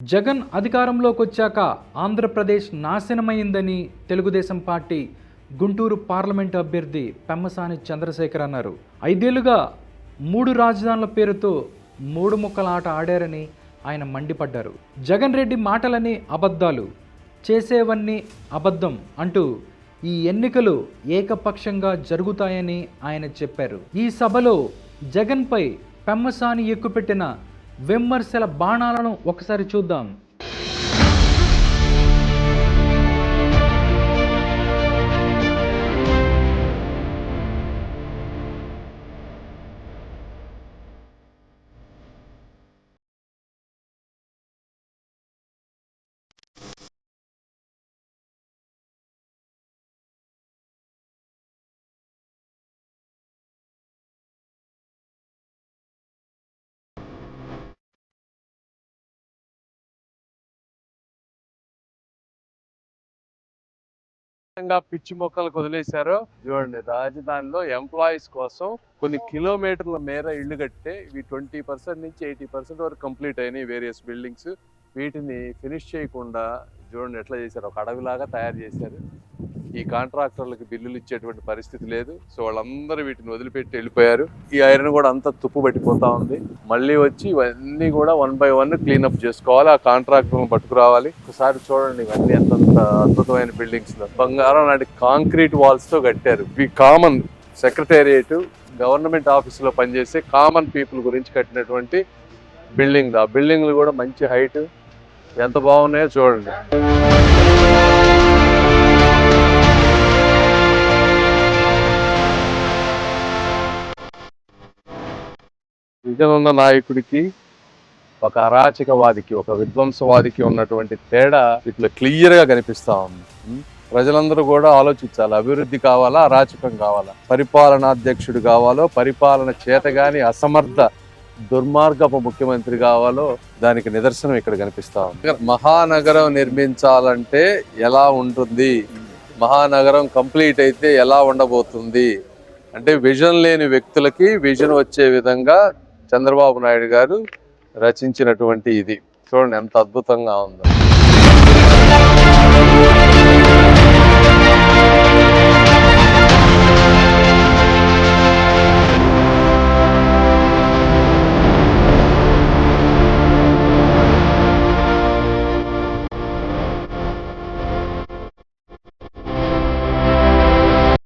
జగన్ అధికారంలోకి వచ్చాక ఆంధ్రప్రదేశ్ నాశనమైందని తెలుగుదేశం పార్టీ గుంటూరు పార్లమెంట్ అభ్యర్థి పెమ్మసాని చంద్రశేఖర్ అన్నారు. ఐదేళ్ళుగా మూడు రాజధానుల పేరుతో మూడు ముక్కల ఆట ఆడారని ఆయన మండిపడ్డారు. జగన్ రెడ్డి మాటలని అబద్ధాలు చేసేవన్నీ అబద్ధం అంటూ ఈ ఎన్నికలు ఏకపక్షంగా జరుగుతాయని ఆయన చెప్పారు. ఈ సభలో జగన్పై పెమ్మసాని ఎక్కుపెట్టిన విమర్శల బాణాలను ఒకసారి చూద్దాం. పిచ్చి మొక్కలు వదిలేశారో. చూడండి రాజధానిలో ఎంప్లాయీస్ కోసం కొన్ని కిలోమీటర్ల మేర ఇల్లు కట్టితే ఇవి ట్వంటీ పర్సెంట్ నుంచి ఎయిటీ పర్సెంట్ వరకు కంప్లీట్ అయినాయి వేరియస్ బిల్డింగ్స్ వీటిని ఫినిష్ చేయకుండా చూడండి ఎట్లా చేశారు. ఒక అడవిలాగా తయారు చేశారు. ఈ కాంట్రాక్టర్లకు బిల్లులు ఇచ్చేటువంటి పరిస్థితి లేదు. సో వాళ్ళందరూ వీటిని వదిలిపెట్టి వెళ్ళిపోయారు. ఈ ఐరన్ కూడా అంతా తుప్పు పట్టిపోతా ఉంది. మళ్ళీ వచ్చి ఇవన్నీ కూడా వన్ బై వన్ క్లీనప్ చేసుకోవాలి. ఆ కాంట్రాక్టర్లను పట్టుకురావాలి. ఒకసారి చూడండి ఇవన్నీ అంతంత అద్భుతమైన బిల్డింగ్స్ బంగారం నాటి కాంక్రీట్ వాల్స్తో కట్టారు. ఇవి కామన్ సెక్రటేరియట్ గవర్నమెంట్ ఆఫీసులో పనిచేసే కామన్ పీపుల్ గురించి కట్టినటువంటి బిల్డింగ్ ఆ బిల్డింగ్లు కూడా మంచి హైట్ ఎంత బాగున్నాయో చూడండి. విజయనంద నాయకుడికి ఒక అరాచకవాదికి ఒక విధ్వంసవాదికి ఉన్నటువంటి తేడా ఇట్లా క్లియర్గా కనిపిస్తా ఉంది. ప్రజలందరూ కూడా ఆలోచించాలి. అభివృద్ధి కావాలా? అరాచకం కావాలా? పరిపాలనాధ్యక్షుడు కావాలో పరిపాలన చేతగాని అసమర్థ దుర్మార్గపు ముఖ్యమంత్రి కావాలో దానికి నిదర్శనం ఇక్కడ కనిపిస్తా ఉంది. మహానగరం నిర్మించాలంటే ఎలా ఉంటుంది? మహానగరం కంప్లీట్ అయితే ఎలా ఉండబోతుంది? అంటే విజన్ లేని వ్యక్తులకి విజన్ వచ్చే విధంగా చంద్రబాబు నాయుడు గారు రచించినటువంటి ఇది. చూడండి ఎంత అద్భుతంగా ఉందో.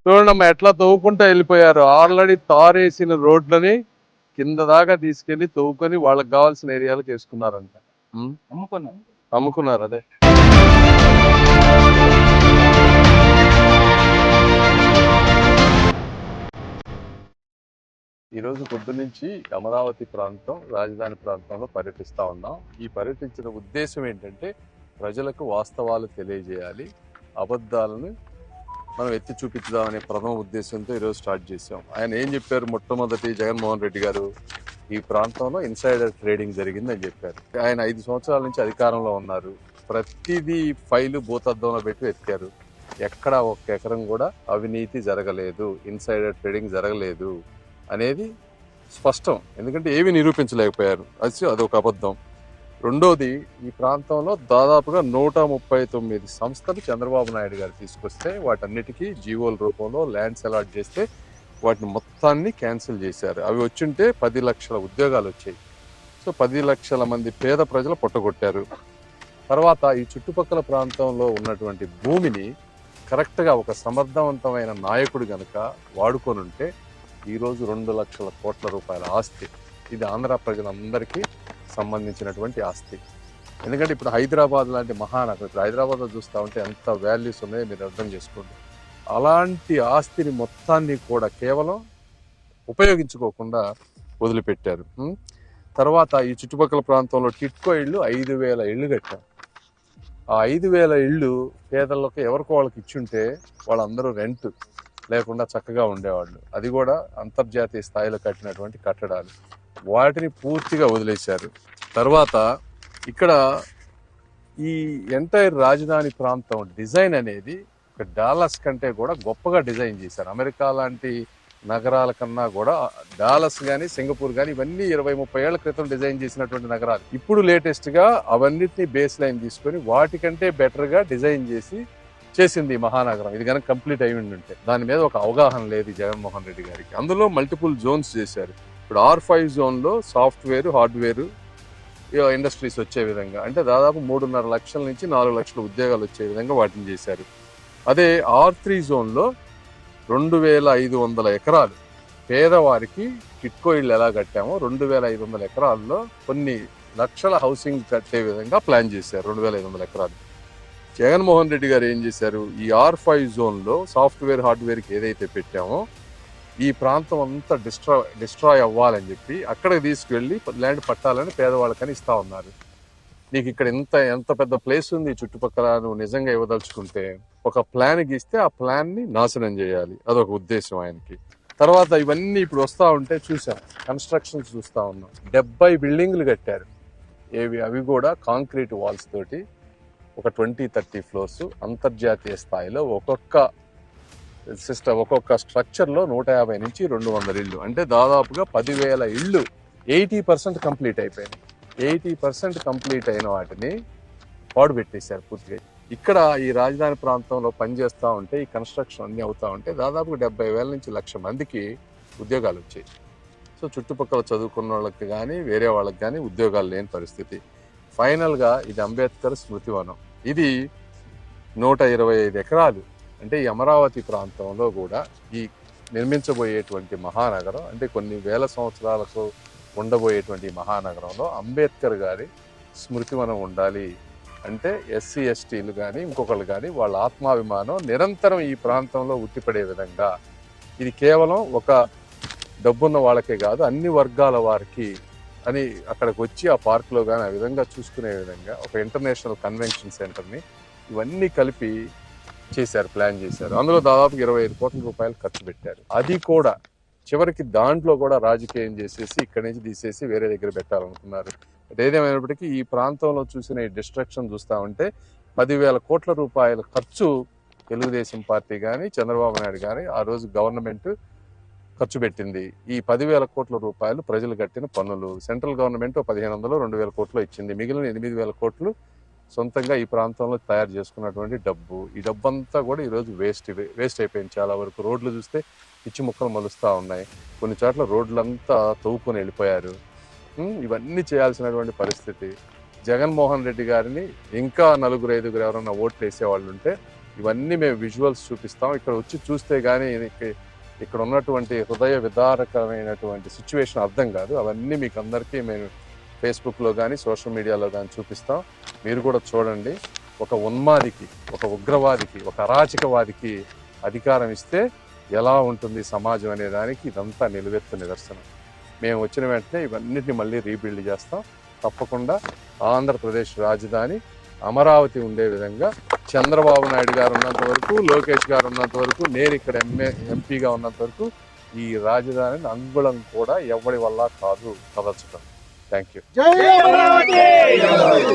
చూడండి ఎట్లా తవ్వుకుంటా వెళ్ళిపోయారు. ఆల్రెడీ తారేసిన రోడ్లని కింద దాకా తీసుకెళ్ళి తవ్వుకొని వాళ్ళకి కావాల్సిన ఏరియాలకు వేసుకున్నారంట. ఉం? అమ్ముకున్నాం. అమ్ముకున్నారు అదే. ఈరోజు పొద్దు నుంచి అమరావతి ప్రాంతం రాజధాని ప్రాంతంలో పర్యటిస్తా ఉన్నాం. ఈ పర్యటించిన ఉద్దేశం ఏంటంటే ప్రజలకు వాస్తవాలు తెలియజేయాలి అబద్ధాలను మనం ఎత్తి చూపించుదామనే ప్రథమ ఉద్దేశంతో ఈరోజు స్టార్ట్ చేసాం ఆయన ఏం చెప్పారు? మొట్టమొదటి జగన్మోహన్ రెడ్డి గారు ఈ ప్రాంతంలో ఇన్సైడర్ ట్రేడింగ్ జరిగిందని చెప్పారు. ఆయన ఐదు సంవత్సరాల నుంచి అధికారంలో ఉన్నారు. ప్రతిదీ ఫైలు భూతద్దంలో పెట్టి ఎత్తారు ఎక్కడ ఒక్క ఎకరం కూడా అవినీతి జరగలేదు. ఇన్సైడర్ ట్రేడింగ్ జరగలేదు అనేది స్పష్టం. ఎందుకంటే ఏవి నిరూపించలేకపోయారు. అది అదొక అబద్ధం. రెండోది ఈ ప్రాంతంలో దాదాపుగా నూట ముప్పై తొమ్మిది సంస్థలు చంద్రబాబు నాయుడు గారు తీసుకొస్తే వాటన్నిటికీ జీవోల రూపంలో ల్యాండ్స్ అలాట్ చేస్తే వాటిని మొత్తాన్ని క్యాన్సిల్ చేశారు. అవి వచ్చుంటే పది లక్షల ఉద్యోగాలు వచ్చాయి. సో పది లక్షల మంది పేద ప్రజలు పొట్టగొట్టారు. తర్వాత ఈ చుట్టుపక్కల ప్రాంతంలో ఉన్నటువంటి భూమిని కరెక్ట్గా ఒక సమర్థవంతమైన నాయకుడు గనక వాడుకొని ఉంటే ఈరోజు రెండు లక్షల కోట్ల రూపాయల ఆస్తి. ఇది ఆంధ్ర ప్రజలందరికీ సంబంధించినటువంటి ఆస్తి. ఎందుకంటే ఇప్పుడు హైదరాబాద్ లాంటి మహానగరం ఇప్పుడు హైదరాబాద్లో చూస్తూ ఉంటే ఎంత వాల్యూస్ ఉన్నాయో మీరు అర్థం చేసుకోండి. అలాంటి ఆస్తిని మొత్తాన్ని కూడా కేవలం ఉపయోగించుకోకుండా వదిలిపెట్టారు. తర్వాత ఈ చుట్టుపక్కల ప్రాంతంలో టిట్కో ఇళ్ళు ఐదు వేల ఇళ్ళు కట్టారు. ఆ ఐదు వేల ఇళ్ళు పేదలకు ఎవరికో వాళ్ళకి ఇచ్చుంటే వాళ్ళందరూ రెంట్ లేకుండా చక్కగా ఉండేవాళ్ళు. అది కూడా అంతర్జాతీయ స్థాయిలో కట్టినటువంటి కట్టడాలు. వాటిని పూర్తిగా వదిలేశారు. తర్వాత ఇక్కడ ఈ ఎంటైర్ రాజధాని ప్రాంతం డిజైన్ అనేది ఒక డాలస్ కంటే కూడా గొప్పగా డిజైన్ చేశారు. అమెరికా లాంటి నగరాల కన్నా కూడా డాలస్ కానీ సింగపూర్ కానీ ఇవన్నీ ఇరవై ముప్పై ఏళ్ళ క్రితం డిజైన్ చేసినటువంటి నగరాలు. ఇప్పుడు లేటెస్ట్గా అవన్నిటిని బేస్ లైన్ తీసుకొని వాటికంటే బెటర్గా డిజైన్ చేసి చేసింది ఈ మహానగరం. ఇది కనుక కంప్లీట్ అయి ఉంటే దాని మీద ఒక అవగాహన లేదు జగన్మోహన్ రెడ్డి గారికి. అందులో మల్టిపుల్ జోన్స్ చేశారు. ఇప్పుడు ఆర్ ఫైవ్ జోన్లో సాఫ్ట్వేర్ హార్డ్వేర్ ఇండస్ట్రీస్ వచ్చే విధంగా అంటే దాదాపు మూడున్నర లక్షల నుంచి నాలుగు లక్షల ఉద్యోగాలు వచ్చే విధంగా వాటిని చేశారు. అదే ఆర్ త్రీ జోన్లో రెండు వేల ఐదు వందల ఎకరాలు. పేదవారికి కిట్కో ఇళ్ళు ఎలా కట్టామో రెండు వేల ఐదు వందల ఎకరాల్లో కొన్ని లక్షల హౌసింగ్ కట్టే విధంగా ప్లాన్ చేశారు రెండు వేల ఐదు వందల ఎకరాలు. జగన్మోహన్ రెడ్డి గారు ఏం చేశారు? ఈ ఆర్ ఫైవ్ జోన్లో సాఫ్ట్వేర్ హార్డ్వేర్కి ఏదైతే పెట్టామో ఈ ప్రాంతం అంతా డిస్ట్రా డిస్ట్రాయ్ అవ్వాలని చెప్పి అక్కడికి తీసుకువెళ్ళి ల్యాండ్ పట్టాలని పేదవాళ్ళకని ఇస్తా ఉన్నారు. నీకు ఇక్కడ ఎంత ఎంత పెద్ద ప్లేస్ ఉంది చుట్టుపక్కల నువ్వు నిజంగా ఇవ్వదలుచుకుంటే ఒక ప్లాన్ గీస్తే ఆ ప్లాన్ని నాశనం చేయాలి. అదొక ఉద్దేశం ఆయనకి. తర్వాత ఇవన్నీ ఇప్పుడు వస్తూ ఉంటే చూసాం కన్స్ట్రక్షన్స్ చూస్తా ఉన్నాం. డెబ్బై బిల్డింగ్లు కట్టారు. ఏవి అవి కూడా కాంక్రీట్ వాల్స్ తోటి ఒక ట్వంటీ థర్టీ ఫ్లోర్స్ అంతర్జాతీయ స్థాయిలో ఒక్కొక్క సిస్టమ్ ఒక్కొక్క స్ట్రక్చర్లో నూట యాభై నుంచి రెండు వందల ఇళ్ళు. అంటే దాదాపుగా పదివేల ఇళ్ళు ఎయిటీ పర్సెంట్ కంప్లీట్ అయిపోయినాయి. ఎయిటీ పర్సెంట్ కంప్లీట్ అయిన వాటిని పాడు పెట్టేశారు పూర్తిగా. ఇక్కడ ఈ రాజధాని ప్రాంతంలో పనిచేస్తూ ఉంటే ఈ కన్స్ట్రక్షన్ అన్నీ అవుతా ఉంటే దాదాపు డెబ్బై వేల నుంచి లక్ష మందికి ఉద్యోగాలు వచ్చాయి. సో చుట్టుపక్కల చదువుకున్న వాళ్ళకి కానీ వేరే వాళ్ళకి కానీ ఉద్యోగాలు లేని పరిస్థితి. ఫైనల్గా ఇది అంబేద్కర్ స్మృతివనం. ఇది నూట ఇరవై ఐదు ఎకరాలు. అంటే ఈ అమరావతి ప్రాంతంలో కూడా ఈ నిర్మించబోయేటువంటి మహానగరం అంటే కొన్ని వేల సంవత్సరాలకు ఉండబోయేటువంటి మహానగరంలో అంబేద్కర్ గారి స్మృతివనం ఉండాలి అంటే ఎస్సీ ఎస్టీలు కానీ ఇంకొకళ్ళు కానీ వాళ్ళ ఆత్మాభిమానం నిరంతరం ఈ ప్రాంతంలో ఉట్టిపడే విధంగా. ఇది కేవలం ఒక డబ్బున్న వాళ్ళకే కాదు అన్ని వర్గాల వారికి అని అక్కడికి వచ్చి ఆ పార్క్లో కానీ ఆ విధంగా చూసుకునే విధంగా ఒక ఇంటర్నేషనల్ కన్వెన్షన్ సెంటర్ని ఇవన్నీ కలిపి చేశారు ప్లాన్ చేశారు. అందులో దాదాపు ఇరవై ఐదు కోట్ల రూపాయలు ఖర్చు పెట్టారు. అది కూడా చివరికి దాంట్లో కూడా రాజకీయం చేసేసి ఇక్కడి నుంచి తీసేసి వేరే దగ్గర పెట్టాలనుకున్నారు. ఏదేమైనప్పటికీ ఈ ప్రాంతంలో చూసిన ఈ డిస్ట్రక్షన్ చూస్తా ఉంటే పదివేల కోట్ల రూపాయల ఖర్చు తెలుగుదేశం పార్టీ కానీ చంద్రబాబు నాయుడు కానీ ఆ రోజు గవర్నమెంట్ ఖర్చు పెట్టింది. ఈ పదివేల కోట్ల రూపాయలు ప్రజలు కట్టిన పన్నులు. సెంట్రల్ గవర్నమెంట్ పదిహేను వందలు రెండు వేల కోట్లు ఇచ్చింది. మిగిలిన ఎనిమిది వేల కోట్లు సొంతంగా ఈ ప్రాంతంలో తయారు చేసుకున్నటువంటి డబ్బు. ఈ డబ్బు అంతా కూడా ఈరోజు వేస్ట్ వేస్ట్ అయిపోయింది చాలా వరకు. రోడ్లు చూస్తే పిచ్చి ముక్కలు మలుస్తూ ఉన్నాయి. కొన్ని చోట్ల రోడ్లంతా తవ్వుకొని వెళ్ళిపోయారు. ఇవన్నీ చేయాల్సినటువంటి పరిస్థితి. జగన్మోహన్ రెడ్డి గారిని ఇంకా నలుగురు ఐదుగురు ఎవరైనా ఓట్లు వేసేవాళ్ళు ఉంటే ఇవన్నీ మేము విజువల్స్ చూపిస్తాం. ఇక్కడ వచ్చి చూస్తే కానీ ఇక్కడ ఉన్నటువంటి హృదయ విదారకమైనటువంటి సిచ్యువేషన్ అర్థం కాదు. అవన్నీ మీకు అందరికీ మేము ఫేస్బుక్లో కానీ సోషల్ మీడియాలో కానీ చూపిస్తాం. మీరు కూడా చూడండి. ఒక ఉన్మాదికి ఒక ఉగ్రవాదికి ఒక అరాచకవాదికి అధికారం ఇస్తే ఎలా ఉంటుంది సమాజం అనే దానికి ఇదంతా నిలువెత్తు నిదర్శనం. మేము వచ్చిన వెంటనే ఇవన్నిటిని మళ్ళీ రీబిల్డ్ చేస్తాం. తప్పకుండా ఆంధ్రప్రదేశ్ రాజధాని అమరావతి ఉండే విధంగా చంద్రబాబు నాయుడు గారు ఉన్నంత వరకు లోకేష్ గారు ఉన్నంత వరకు నేను ఇక్కడ ఎంఏ ఎంపీగా ఉన్నంత వరకు ఈ రాజధానిని అంగుళం కూడా ఎవరి వల్ల కాదు కదల్చడం Thank you.